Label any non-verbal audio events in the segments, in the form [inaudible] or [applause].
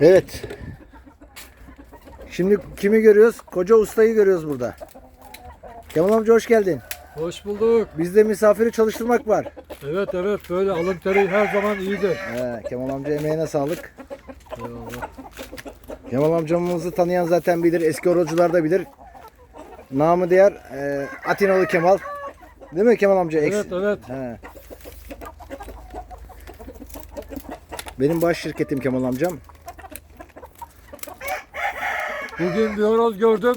Evet. Şimdi kimi görüyoruz? Koca ustayı görüyoruz burada. Kemal amca hoş geldin. Hoş bulduk. Bizde misafiri çalıştırmak var. Evet evet böyle alın teri her zaman iyidir. He, Kemal amca emeğine sağlık. Eyvallah. Kemal amcamızı tanıyan zaten bilir. Eski horozcular da bilir. Namı diğer e, Atinalı Kemal. Değil mi Kemal amca? Eks- Evet evet. He. Benim baş şirketim Kemal amcam. Bugün bir horoz gördüm.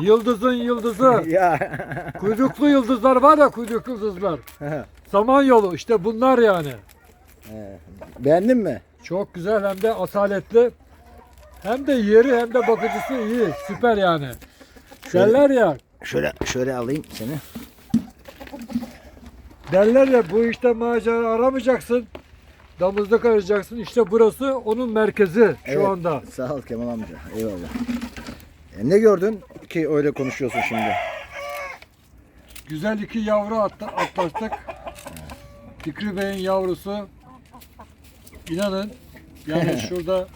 Yıldızın yıldızı. [laughs] Ya. kuyruklu yıldızlar var ya kuyruklu yıldızlar. Samanyolu işte bunlar yani. He. Beğendin mi? Çok güzel hem de asaletli. Hem de yeri hem de bakıcısı iyi. Süper yani. Şöyle- Derler ya, Şöyle şöyle alayım seni. derler ya bu işte macera aramayacaksın. Damızlık arayacaksın. İşte burası onun merkezi şu Evet. anda. Sağ ol Kemal amca. Eyvallah. E, ne gördün ki öyle konuşuyorsun şimdi? Güzel iki yavru atla- atlattık. Fikri Bey'in yavrusu. İnanın yani [laughs] şurada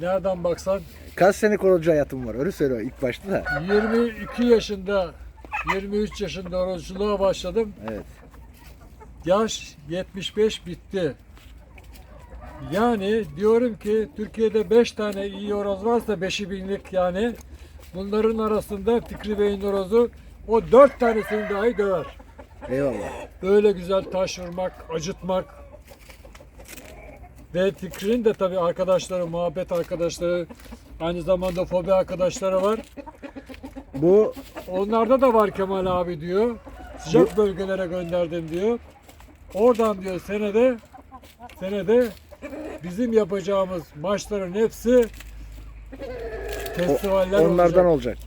nereden baksan Kaç sene horozcu hayatım var? Öyle söyle ilk başta da. 22 yaşında 23 yaşında horozculuğa başladım. Evet. Yaş 75 bitti. Yani diyorum ki Türkiye'de 5 tane iyi horoz varsa 5'i binlik yani bunların arasında Fikri Bey'in horozu o 4 tanesini dahi döver. Eyvallah. Böyle güzel taş vurmak, acıtmak. Ve Fikri'nin de tabii arkadaşları, muhabbet arkadaşları, aynı zamanda fobi arkadaşları var. Bu Onlarda da var Kemal abi diyor. Sıcak bölgelere gönderdim diyor. Oradan diyor senede senede bizim yapacağımız maçların hepsi festivaller onlardan olacak. olacak.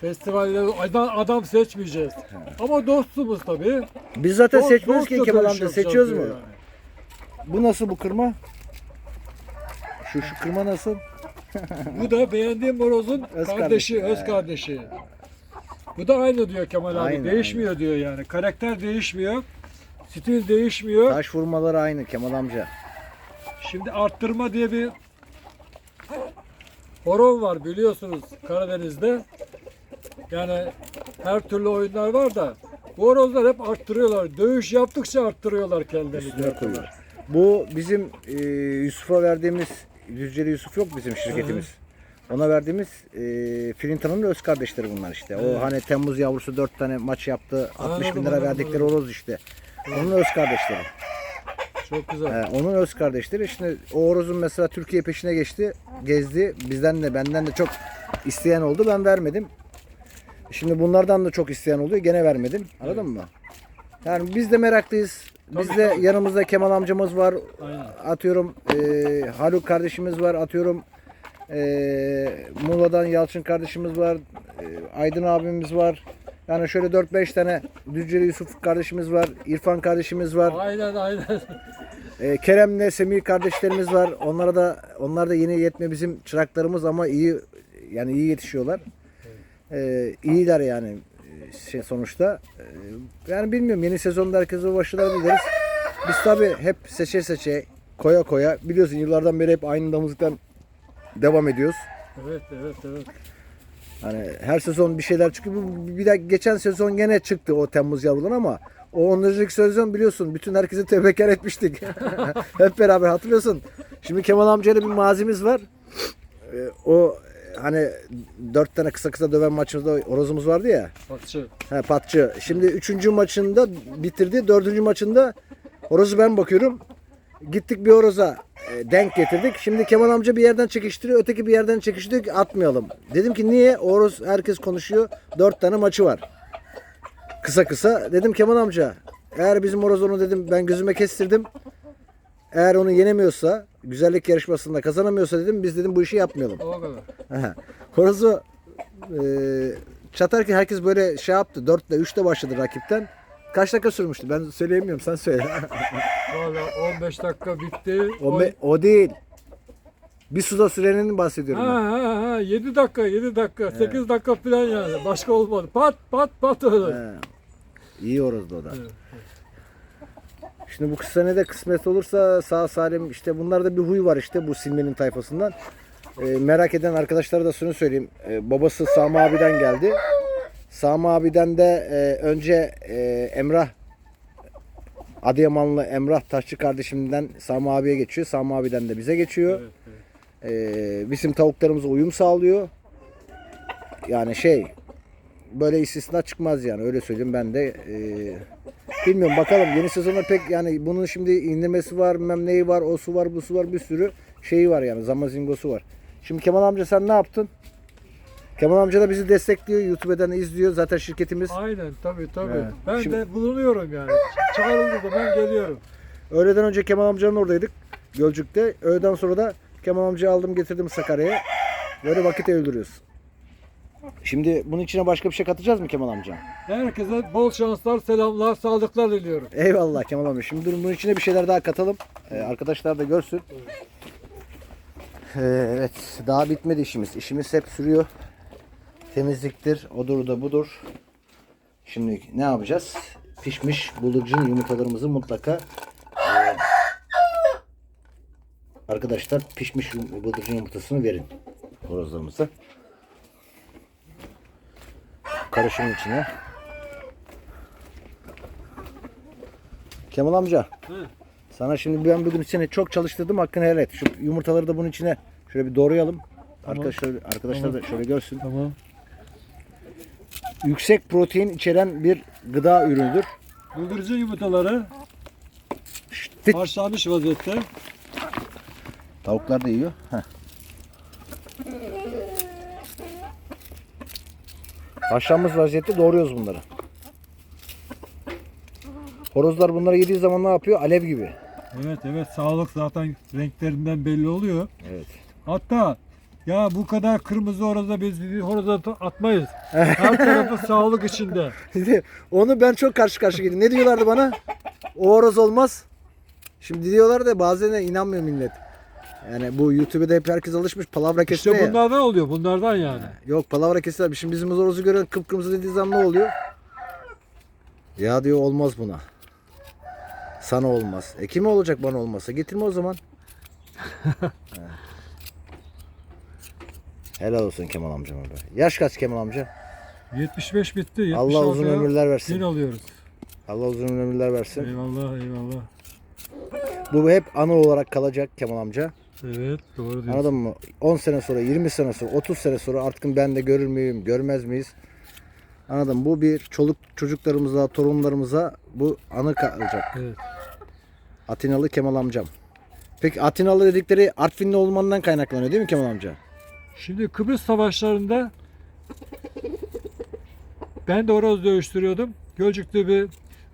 Festivaller adam, adam seçmeyeceğiz. Ama dostumuz tabii. Biz zaten Dost- seçmiyoruz ki Kemal amca. Seçiyoruz mu? yani. Bu nasıl bu kırma? Şu şu kırma nasıl? [laughs] Bu da beğendiğim horozun Öz kardeşi, kardeşi, öz kardeşi. Bu da aynı diyor Kemal abi. Aynı, değişmiyor diyor yani. Karakter değişmiyor. Stil değişmiyor. Taş vurmaları aynı Kemal amca. Şimdi arttırma diye bir horon var biliyorsunuz Karadeniz'de. Yani her türlü oyunlar var da bu horozlar hep arttırıyorlar. Dövüş yaptıkça arttırıyorlar kendilerini. Bu bizim e, Yusuf'a verdiğimiz Düzceli Yusuf yok bizim şirketimiz. Ona verdiğimiz e, Filintan'ın öz kardeşleri bunlar işte. Evet. O hani Temmuz yavrusu 4 tane maç yaptı. 60 bin Anladım, lira anladım, verdikleri anladım. horoz işte. Onun öz kardeşleri. Çok güzel. He, onun öz kardeşleri. Şimdi o horozun mesela Türkiye peşine geçti. Gezdi. Bizden de benden de çok isteyen oldu. Ben vermedim. Şimdi bunlardan da çok isteyen oluyor. Gene vermedim. Anladın mı? Yani biz de meraklıyız. Biz de yanımızda Kemal amcamız var. Aynen. Atıyorum e, Haluk kardeşimiz var. Atıyorum e, Muğla'dan Yalçın kardeşimiz var. E, Aydın abimiz var. Yani şöyle 4-5 tane Düzceli Yusuf kardeşimiz var. İrfan kardeşimiz var. Aynen aynen. E, Kerem'le Semih kardeşlerimiz var. Onlara da onlar da yeni yetme bizim çıraklarımız ama iyi yani iyi yetişiyorlar. E, iyiler yani şey sonuçta. E, yani bilmiyorum yeni sezonda herkese başarılar dileriz. Biz tabi hep seçe seçe koya koya biliyorsun yıllardan beri hep aynı damızlıktan devam ediyoruz. Evet evet evet. Hani her sezon bir şeyler çıkıyor. Bir de geçen sezon gene çıktı o Temmuz yavrular ama o 10. sezon biliyorsun bütün herkesi tebekar etmiştik. [laughs] Hep beraber hatırlıyorsun. Şimdi Kemal amcayla bir mazimiz var. Ee, o hani dört tane kısa kısa döven maçımızda horozumuz vardı ya. Patçı. He, patçı. Şimdi üçüncü maçında bitirdi. Dördüncü maçında horozu ben bakıyorum. Gittik bir horoza e, denk getirdik. Şimdi Kemal amca bir yerden çekiştiriyor. Öteki bir yerden çekiştiriyor ki atmayalım. Dedim ki niye? O horoz herkes konuşuyor. Dört tane maçı var. Kısa kısa. Dedim Kemal amca eğer bizim horoz onu dedim ben gözüme kestirdim. Eğer onu yenemiyorsa güzellik yarışmasında kazanamıyorsa dedim biz dedim bu işi yapmayalım. O kadar. Aha. Horozu e, çatarken herkes böyle şey yaptı. 4'te 3'te başladı rakipten. Kaç dakika sürmüştü? Ben söyleyemiyorum. Sen söyle. [laughs] Valla 15 dakika bitti. o, me- o değil. Bir suda sürenin bahsediyorum. Ha ben. ha ha 7 dakika 7 dakika 8 dakika falan yani başka olmadı. Pat pat pat öyle. He. İyi horozdu o da. Evet, Şimdi bu sene de kısmet olursa sağ salim işte bunlarda bir huy var işte bu Silme'nin tayfasından. Ee, merak eden arkadaşlara da şunu söyleyeyim. Ee, babası Sami abiden geldi. Sami abiden de e, önce e, Emrah Adıyamanlı Emrah Taşçı kardeşimden Sami abiye geçiyor. Sami abiden de bize geçiyor. Evet, evet. Ee, bizim tavuklarımıza uyum sağlıyor. Yani şey böyle istisna çıkmaz yani öyle söyleyeyim ben de ee, bilmiyorum bakalım yeni sezonda pek yani bunun şimdi indirmesi var bilmem neyi var o su var bu su var bir sürü şeyi var yani zamazingosu var. Şimdi Kemal amca sen ne yaptın? Kemal amca da bizi destekliyor YouTube'dan izliyor zaten şirketimiz. Aynen tabii tabii. Evet. Ben Şimdi- de bulunuyorum yani. Çağrıldığı zaman geliyorum. Öğleden önce Kemal amcanın oradaydık Gölcük'te. Öğleden sonra da Kemal amcayı aldım getirdim Sakarya'ya. Böyle vakit öldürüyoruz. Şimdi bunun içine başka bir şey katacağız mı Kemal amca? Herkese bol şanslar, selamlar, sağlıklar diliyorum. Eyvallah Kemal amca. Şimdi durun bunun içine bir şeyler daha katalım. Ee, arkadaşlar da görsün. Ee, evet daha bitmedi işimiz. İşimiz hep sürüyor. Temizliktir, odur da budur. Şimdi ne yapacağız? Pişmiş bulucun yumurtalarımızı mutlaka e, arkadaşlar pişmiş bıldırcın yumurtasını verin horozlarımıza. Karışımın içine. Kemal amca. Hı. Sana şimdi ben bugün seni çok çalıştırdım hakkını helal et. Şu yumurtaları da bunun içine şöyle bir doğrayalım. Arkadaşlar, arkadaşlar da şöyle görsün. Tamam. Yüksek protein içeren bir gıda ürünüdür. Bıldırcın yumurtaları Tit. haşlanmış vaziyette. Tavuklar da yiyor. Heh. Haşlanmış vaziyette doğruyoruz bunları. Horozlar bunları yediği zaman ne yapıyor? Alev gibi. Evet evet sağlık zaten renklerinden belli oluyor. Evet. Hatta ya bu kadar kırmızı horoza biz bir horoza atmayız. Her tarafı [laughs] sağlık içinde. Onu ben çok karşı karşı geldim. Ne diyorlardı bana? O horoz olmaz. Şimdi diyorlar da bazen de inanmıyor millet. Yani bu YouTube'da hep herkes alışmış palavra kesmeye. İşte bunlardan oluyor bunlardan yani. Yok palavra kesiyor. Şimdi bizim horozu gören kıpkırmızı dediği zaman ne oluyor? Ya diyor olmaz buna. Sana olmaz. E kime olacak bana olmasa? Getirme o zaman. [laughs] He. Helal olsun Kemal amcama be. Yaş kaç Kemal amca? 75 bitti. Allah uzun 76'ya ömürler versin. alıyoruz. Allah uzun ömürler versin. Eyvallah eyvallah. Bu hep anı olarak kalacak Kemal amca. Evet doğru diyorsun. Anladın mı? 10 sene sonra, 20 sene sonra, 30 sene sonra artık ben de görür müyüm, görmez miyiz? Anladın mı? Bu bir çoluk çocuklarımıza, torunlarımıza bu anı kalacak. Evet. Atinalı Kemal amcam. Peki Atinalı dedikleri Artvinli olmandan kaynaklanıyor değil mi Kemal amca? Şimdi Kıbrıs savaşlarında ben de horoz dövüştürüyordum. Gölcük'te bir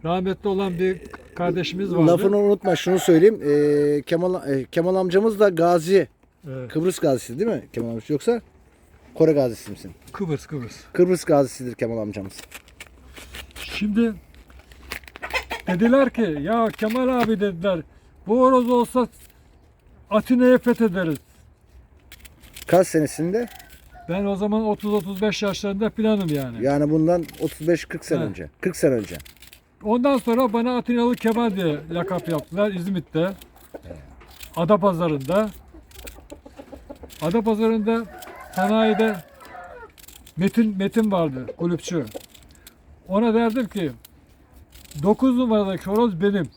rahmetli olan bir kardeşimiz vardı. Lafını unutma şunu söyleyeyim. Ee, Kemal, e, Kemal amcamız da gazi. Evet. Kıbrıs gazisi değil mi Kemal amca? Yoksa Kore gazisi misin? Kıbrıs Kıbrıs. Kıbrıs gazisidir Kemal amcamız. Şimdi dediler ki ya Kemal abi dediler bu horoz olsa Atina'yı fethederiz. Kaç senesinde? Ben o zaman 30-35 yaşlarında planım yani. Yani bundan 35-40 sene önce. 40 sene önce. Ondan sonra bana Atinalı Kemal diye lakap yaptılar İzmit'te. Adapazarı'nda. Adapazarı'nda sanayide Metin Metin vardı kulüpçü. Ona derdim ki 9 numaradaki horoz benim.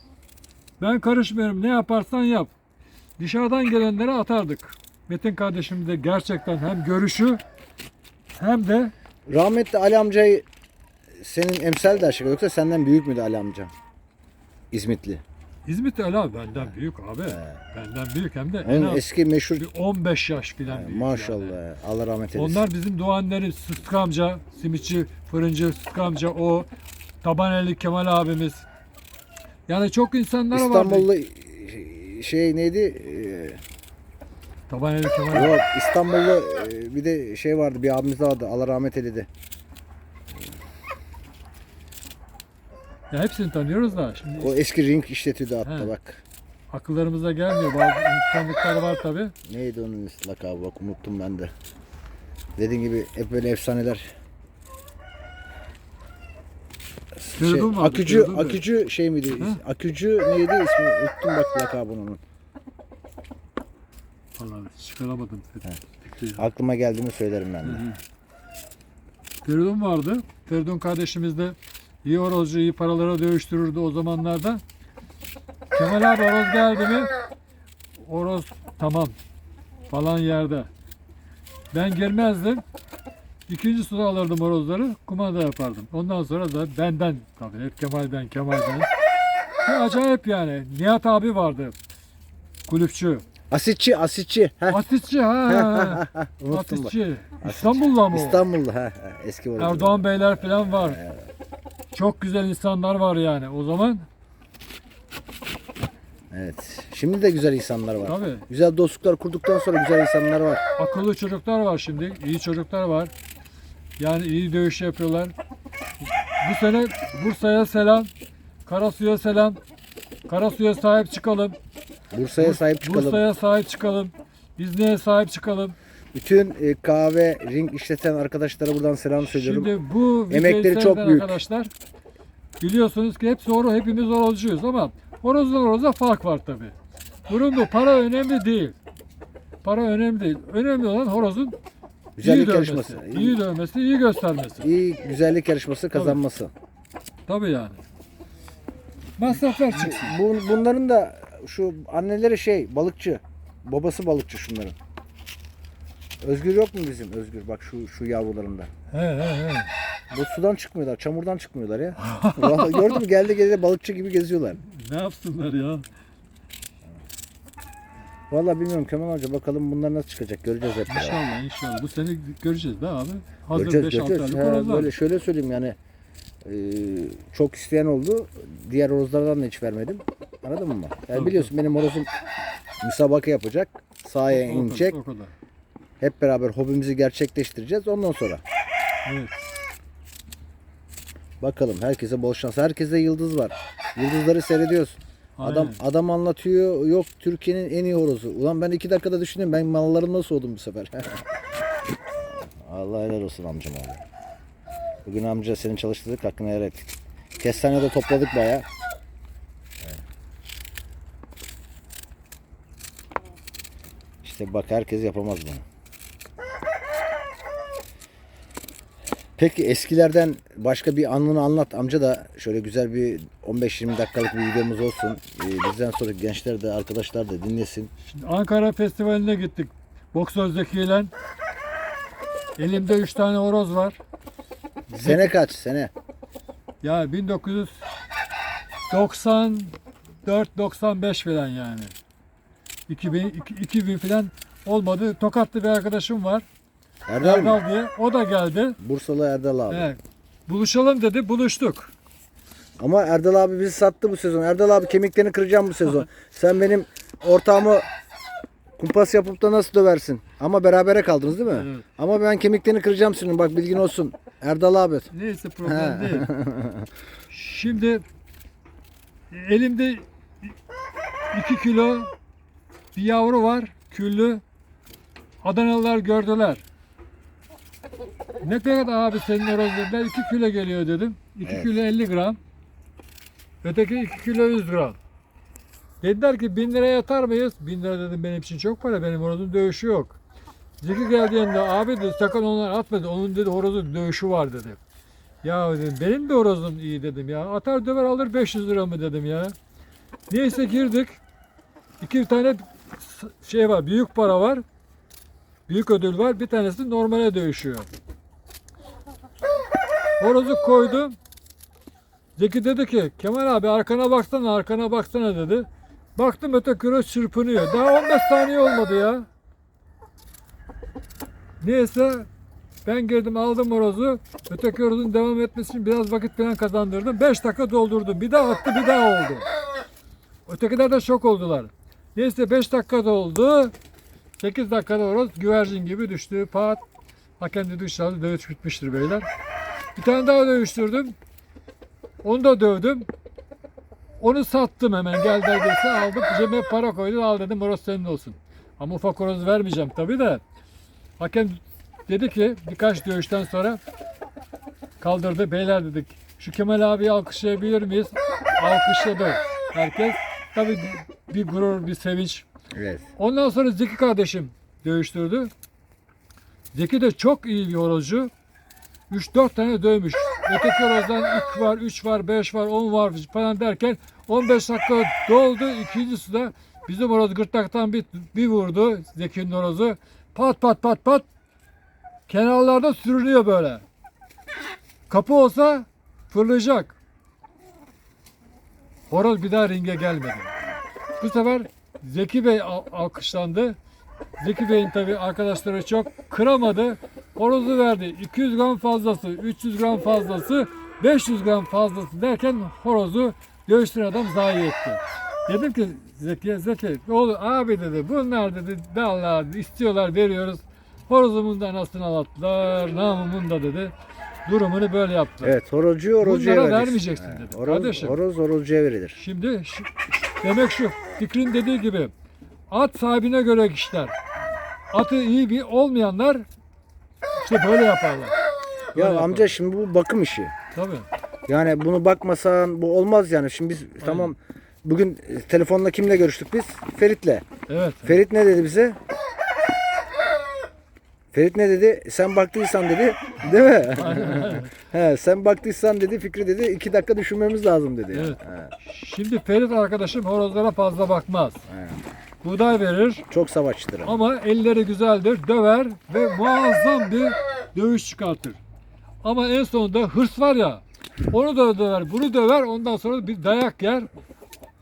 Ben karışmıyorum ne yaparsan yap. Dışarıdan gelenlere atardık. Metin kardeşim de gerçekten hem görüşü hem de Rahmetli Ali amcayı senin emsal de aşık yoksa senden büyük müydü Ali amca? İzmitli. İzmit Ali abi benden büyük abi. Benden büyük hem de en Onun az eski meşhur bir 15 yaş filan büyük. maşallah. yani. ya. Allah rahmet eylesin. Onlar bizim doğanların Sıtkı amca, simitçi, fırıncı Sıtkı amca o. Tabaneli Kemal abimiz. Yani çok insanlar vardı. İstanbullu şey neydi? Tabaneli Kemal. Yok İstanbullu e, bir de şey vardı bir abimiz vardı. Allah rahmet eyledi. Ya hepsini tanıyoruz da şimdi O eski ring işletiyordu hatta He. bak. akıllarımıza gelmiyor. Bazı tanıdıkları var tabi. Neydi onun lakabı bak unuttum ben de. Dediğim gibi hep böyle efsaneler. Şey, vardı, akücü, akücü şey miydi? Akücü neydi ismi? Unuttum bak lakabını onun. Vallahi çıkaramadım. Fikri. Aklıma geldiğini söylerim ben de. Feridun vardı. Feridun kardeşimiz de iyi horozcu, iyi paralara dövüştürürdü o zamanlarda. Kemal abi horoz geldi mi? Horoz tamam falan yerde. Ben girmezdim. İkinci sıra alırdım horozları, kumanda yapardım. Ondan sonra da benden tabii hep Kemal'den, Kemal'den. Ve acayip yani. Nihat abi vardı. Kulüpçü. Asitçi, asitçi. Heh. Asitçi ha. [laughs] Unuttum bak. Asitçi. İstanbul'da mı o? İstanbul'da. Ha, ha, eski orası. Erdoğan Beyler falan var. Çok güzel insanlar var yani. O zaman Evet. Şimdi de güzel insanlar var. tabii Güzel dostluklar kurduktan sonra güzel insanlar var. akıllı çocuklar var şimdi. iyi çocuklar var. Yani iyi dövüş yapıyorlar. Bu sene Bursa'ya selam. Karasu'ya selam. Karasu'ya sahip çıkalım. Bursa'ya sahip çıkalım. Bursa'ya sahip çıkalım. İzni'ye sahip çıkalım. Bütün e, kahve, ring işleten arkadaşlara buradan selam söylüyorum. Şimdi bu Emekleri çok büyük. arkadaşlar biliyorsunuz ki hepsi horoz, hepimiz horozcuyuz ama horozdan horoza fark var tabi. Durum bu. Para önemli değil. Para önemli değil. Önemli olan horozun Güzellik iyi dövmesi. yarışması. iyi dövmesi, iyi göstermesi. İyi güzellik yarışması kazanması. Tabii yani. Masraflar çıksın. Bu, bunların da şu anneleri şey balıkçı. Babası balıkçı şunların. Özgür yok mu bizim? Özgür bak şu şu yavrularında. He he he. Bu sudan çıkmıyorlar, çamurdan çıkmıyorlar ya. [laughs] Vallahi gördün mü geldi geldi balıkçı gibi geziyorlar. Ne yapsınlar ya? Vallahi bilmiyorum Kemal Hoca bakalım bunlar nasıl çıkacak göreceğiz hep beraber. İnşallah inşallah. Bu sene göreceğiz de abi. Hazır Göreceğiz 5-6 göreceğiz. aylık Ha, böyle şöyle söyleyeyim yani e, çok isteyen oldu. Diğer horozlardan da hiç vermedim. Anladın mı? Yani Tabii, biliyorsun benim horozum müsabaka yapacak. Sahaya O inecek. O kadar. Hep beraber hobimizi gerçekleştireceğiz. Ondan sonra Evet. bakalım herkese bol şans. Herkese yıldız var. Yıldızları seyrediyoruz. Adam Aynen. adam anlatıyor. Yok Türkiye'nin en iyi horozu. Ulan ben iki dakikada düşündüm. Ben mallarımla soğudum bu sefer. [laughs] Allah helal olsun amcam abi. Bugün amca senin çalıştırdık hakkını helal et. Kestane de topladık baya. İşte bak herkes yapamaz bunu. Peki eskilerden başka bir anını anlat amca da şöyle güzel bir 15-20 dakikalık bir videomuz olsun. Ee, bizden sonra gençler de arkadaşlar da dinlesin. Şimdi Ankara Festivali'ne gittik. İle. Elimde 3 tane horoz var. Sene kaç sene? Ya 1994-95 falan yani. 2000, iki- 2000 falan olmadı. Tokatlı bir arkadaşım var. Erdal mı? Erdal diye. O da geldi. Bursalı Erdal abi. Evet. Buluşalım dedi. Buluştuk. Ama Erdal abi bizi sattı bu sezon. Erdal abi kemiklerini kıracağım bu sezon. Sen benim ortağımı kumpas yapıp da nasıl döversin? Ama berabere kaldınız değil mi? Evet. Ama ben kemiklerini kıracağım senin. Bak bilgin olsun. Erdal abi. Neyse problem He. değil. [laughs] Şimdi elimde 2 kilo bir yavru var küllü. Adanalılar gördüler. Ne kadar abi senin dediler. 2 kilo geliyor dedim. 2 Evet. kilo 50 gram. Öteki 2 kilo 100 gram. Dediler ki 1000 liraya atar mıyız? 1000 lira dedim benim için çok para. Benim horozun dövüşü yok. Zeki geldi yanında abi dedi sakın onları atma dedi. Onun dedi horozun dövüşü var dedi. Ya dedim benim de horozum iyi dedim ya. Atar döver alır 500 lira mı dedim ya. Neyse girdik. İki tane şey var büyük para var. Büyük ödül var. Bir tanesi normale dövüşüyor. Horozu koydum. Zeki dedi ki Kemal abi arkana baksana arkana baksana dedi. Baktım öteki horoz çırpınıyor. Daha 15 saniye olmadı ya. Neyse ben girdim aldım horozu. Öteki horozun devam etmesi için biraz vakit falan kazandırdım. 5 dakika doldurdum. Bir daha attı bir daha oldu. Ötekiler de şok oldular. Neyse 5 dakika oldu. 8 dakikada horoz güvercin gibi düştü. Pat. Hakem dedi inşallah dövüş bitmiştir beyler. Bir tane daha dövüştürdüm. Onu da dövdüm. Onu sattım hemen. Gel belgesi aldım. Cebime para koydum. Al dedim horoz senin olsun. Ama ufak horoz vermeyeceğim tabii de. Hakem dedi ki birkaç dövüşten sonra kaldırdı. Beyler dedik Şu Kemal abiyi alkışlayabilir miyiz? Alkışladı herkes. Tabii bir gurur, bir sevinç. Evet. Ondan sonra Zeki kardeşim dövüştürdü. Zeki de çok iyi bir horozcu. 3-4 tane dövmüş. Öteki horozdan 2 var, 3 var, 5 var, 10 var falan derken 15 dakika doldu. İkincisi de bizim horoz gırtlaktan bir, bir vurdu Zeki'nin horozu. Pat pat pat pat. Kenarlarda sürünüyor böyle. Kapı olsa fırlayacak. Horoz bir daha ringe gelmedi. Bu sefer Zeki Bey al- alkışlandı. Zeki Bey'in tabi arkadaşları çok kıramadı. Horozu verdi. 200 gram fazlası, 300 gram fazlası, 500 gram fazlası derken horozu dövüştüren adam zayi etti. Dedim ki Zeki'ye Zeki ne olur abi dedi bunlar dedi Allah istiyorlar veriyoruz. Horozumun da anasını ağlattılar namımın da dedi. Durumunu böyle yaptı. Evet horozcuyu horozcuya Bunlara vereceksin. vermeyeceksin dedi. Horoz, Kardeşim. horoz horozcuya verilir. Şimdi şu- demek şu fikrin dediği gibi at sahibine göre kişiler. Atı iyi bir olmayanlar işte böyle yaparlar. Böyle Ya yaparlar. amca şimdi bu bakım işi. Tabii. Yani bunu bakmasan bu olmaz yani. Şimdi biz tamam bugün e, telefonla kimle görüştük biz? Ferit'le. Evet. Ferit ne dedi bize? Ferit ne dedi? Sen baktıysan dedi. Değil mi? [laughs] He, sen baktıysan dedi Fikri dedi. iki dakika düşünmemiz lazım dedi. Evet. He, Şimdi Ferit arkadaşım horozlara fazla bakmaz. he. Buğday verir Çok savaşçıdır. ama. ama elleri güzeldir, döver ve muazzam bir dövüş çıkartır. Ama en sonunda hırs var ya, onu da döver, bunu döver, ondan sonra bir dayak yer,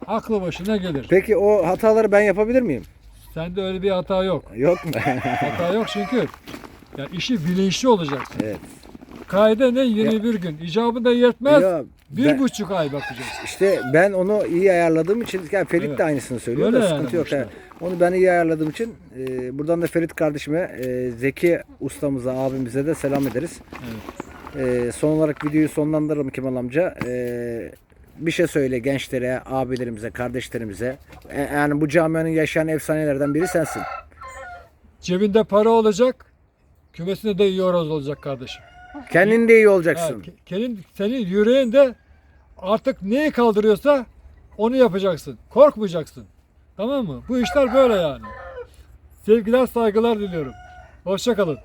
aklı başına gelir. Peki o hataları ben yapabilir miyim? Sende öyle bir hata yok. Yok mu? [laughs] Hata yok çünkü ya işi bilinçli olacaksın. evet. Kaide ne 21 gün. İcabı da yetmez. Ya, bir ben- buçuk ay bakacaksın. İşte ben onu iyi ayarladığım için yani Ferit Evet. de aynısını söylüyor Öyle da sıkıntı yok. ayarlamışlar. Yani onu ben iyi ayarladığım için e, buradan da Ferit kardeşime, e, Zeki ustamıza, abimize de selam ederiz. E, son olarak videoyu sonlandıralım Kemal amca. E, bir şey söyle gençlere, abilerimize, kardeşlerimize. E, yani bu camianın yaşayan efsanelerden biri sensin. Cebinde para olacak. Kümesinde de iyi horoz olacak kardeşim. Kendin de iyi olacaksın. ke- senin, senin yüreğinde artık neyi kaldırıyorsa onu yapacaksın. Korkmayacaksın. Tamam mı? Bu işler böyle yani. Sevgiler saygılar diliyorum. Hoşçakalın.